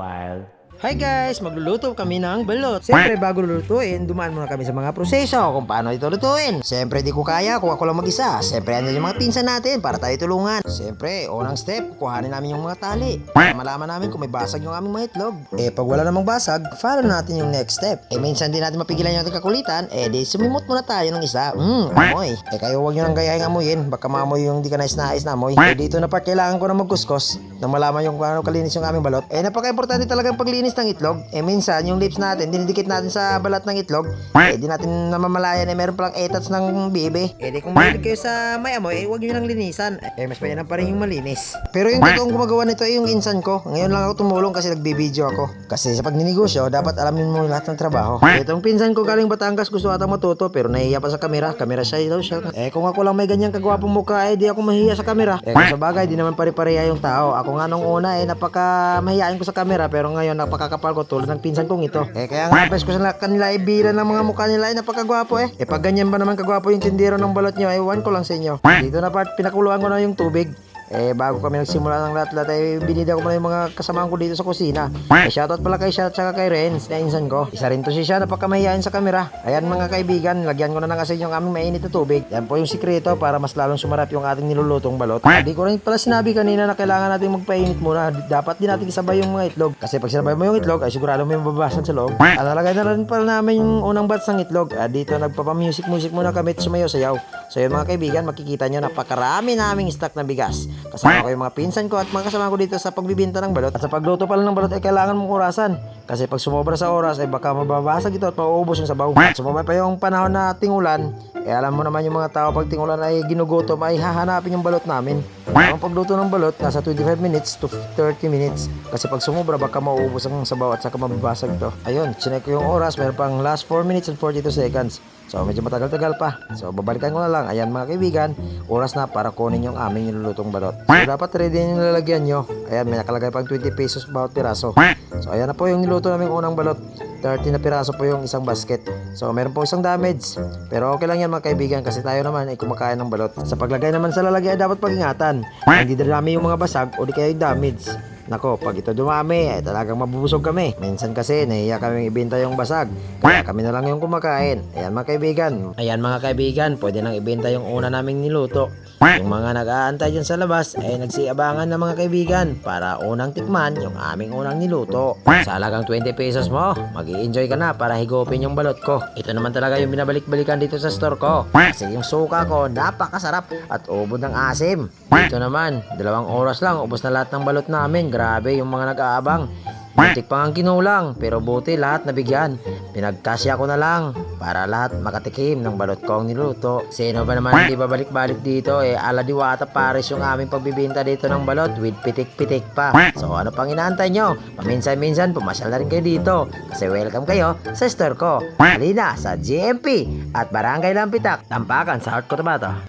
while. Hi guys! Magluluto kami ng balot. Siyempre, bago lulutuin, dumaan muna kami sa mga proseso kung paano ito lutuin. Siyempre, di ko kaya kung ako lang mag-isa. Siyempre, andyan yung mga pinsan natin para tayo tulungan. Siyempre, unang step, kukuhanin namin yung mga tali. Para malaman namin kung may basag yung aming mga itlog. Eh, pag wala namang basag, follow natin yung next step. Eh, minsan din natin mapigilan yung ating kakulitan. Eh, di sumimot muna tayo ng isa. Hmm, amoy. Eh, kayo huwag nyo nang gayahin amoyin. Baka maamoy yung di ka nais-nais na amoy. Eh, dito na part, kailangan ko na magkuskus. Nang malaman yung kung ano kalinis yung aming balot. Eh, napaka-importante talagang paglinis ng itlog. Eh, minsan, yung lips natin, dinidikit natin sa balat ng itlog. Eh, di natin namamalayan eh, meron palang etats ng bibe. Eh, di kung mahilig kayo sa may amoy, eh, huwag nyo nang linisan. Eh, mas mayanang pa rin yung malinis. Pero yung totoong gumagawa nito ay yung insan ko. Ngayon lang ako tumulong kasi nagbibideo ako. Kasi sa pagninegosyo, dapat alamin mo lahat ng trabaho. Itong pinsan ko galing Batangas gusto ata matuto pero nahihiya pa sa kamera. Kamera shy daw siya. Eh kung ako lang may ganyang kagwapong mukha eh di ako mahihiya sa kamera. Eh kung sa bagay di naman pare-pareha yung tao. Ako nga nung una eh napaka mahihain ko sa kamera pero ngayon napakakapal ko tulad ng pinsan kong ito. Eh kaya nga best ko sa kanila eh bira ng mga mukha nila eh napakagwapo eh. Eh pag ganyan ba naman kagwapo yung tindero ng balot nyo eh one ko lang sa inyo. Dito na part pinakuluan ko na yung tubig. Eh, bago kami nagsimula ng lahat-lahat, eh, binida ko muna yung mga kasamahan ko dito sa kusina. Eh, shoutout pala kay Shoutout saka kay Renz, na insan ko. Isa rin to si siya, napakamahihain sa kamera. Ayan mga kaibigan, lagyan ko na ng asin yung aming mainit na tubig. Yan po yung sikreto para mas lalong sumarap yung ating nilulutong balot. Hindi ko rin pala sinabi kanina na kailangan natin magpainit muna. Dapat din natin isabay yung mga itlog. Kasi pag sinabay mo yung itlog, ay sigurado may mababasag sa loob. At nalagay na rin pala namin yung unang batch ng itlog. Ah, dito nagpapamusic-music muna kami at sumayaw-sayaw. So yun mga kaibigan, makikita nyo napakarami naming stock na bigas. Kasama ko yung mga pinsan ko at mga kasama ko dito sa pagbibinta ng balot. At sa pagluto pala ng balot ay kailangan mong orasan. Kasi pag sumobra sa oras ay baka mababasag ito at mauubos yung sabaw. At sumabay pa yung panahon na tingulan, eh alam mo naman yung mga tao pag tingulan ay ginugutom ay hahanapin yung balot namin. Ang pagluto ng balot nasa 25 minutes to 30 minutes. Kasi pag sumobra baka mauubos ang sabaw at saka mababasag to. Ayun, chinek ko yung oras, meron pang last 4 minutes and 42 seconds. So medyo matagal-tagal pa. So babalikan ko na lang. Ayan mga kaibigan, oras na para kunin yung aming nilulutong balot. So dapat ready yung lalagyan nyo. Ayan, may nakalagay pang 20 pesos bawat piraso. So ayan na po yung niluto namin unang balot. 30 na piraso po yung isang basket. So meron po isang damage. Pero okay lang yan mga kaibigan kasi tayo naman ay kumakain ng balot. Sa paglagay naman sa lalagyan dapat pag-ingatan. Hindi darami yung mga basag o di kaya yung damage. Nako, pag ito dumami, ay talagang mabubusog kami. Minsan kasi, nahiya kami ibenta yung basag. Kaya kami na lang yung kumakain. Ayan mga kaibigan. Ayan mga kaibigan, pwede nang ibenta yung una naming niluto. Yung mga nag-aantay dyan sa labas ay nagsiabangan na mga kaibigan para unang tikman yung aming unang niluto. Sa halagang 20 pesos mo, mag enjoy ka na para higupin yung balot ko. Ito naman talaga yung binabalik-balikan dito sa store ko. Kasi yung suka ko, napakasarap at ubod ng asim. Dito naman, dalawang oras lang, ubos na lahat ng balot namin. Grabe yung mga nag-aabang. Muntik pa ang kinulang, pero buti lahat nabigyan. Pinagkasya ko na lang para lahat makatikim ng balot kong niluto. Sino ba naman hindi babalik-balik dito eh ala diwata pares yung aming pagbibinta dito ng balot with pitik-pitik pa. So ano pang inaantay nyo? Paminsan-minsan pumasyal na rin kayo dito kasi welcome kayo sa store ko. Halina sa GMP at Barangay Lampitak, Tampakan sa Heart Cotabato.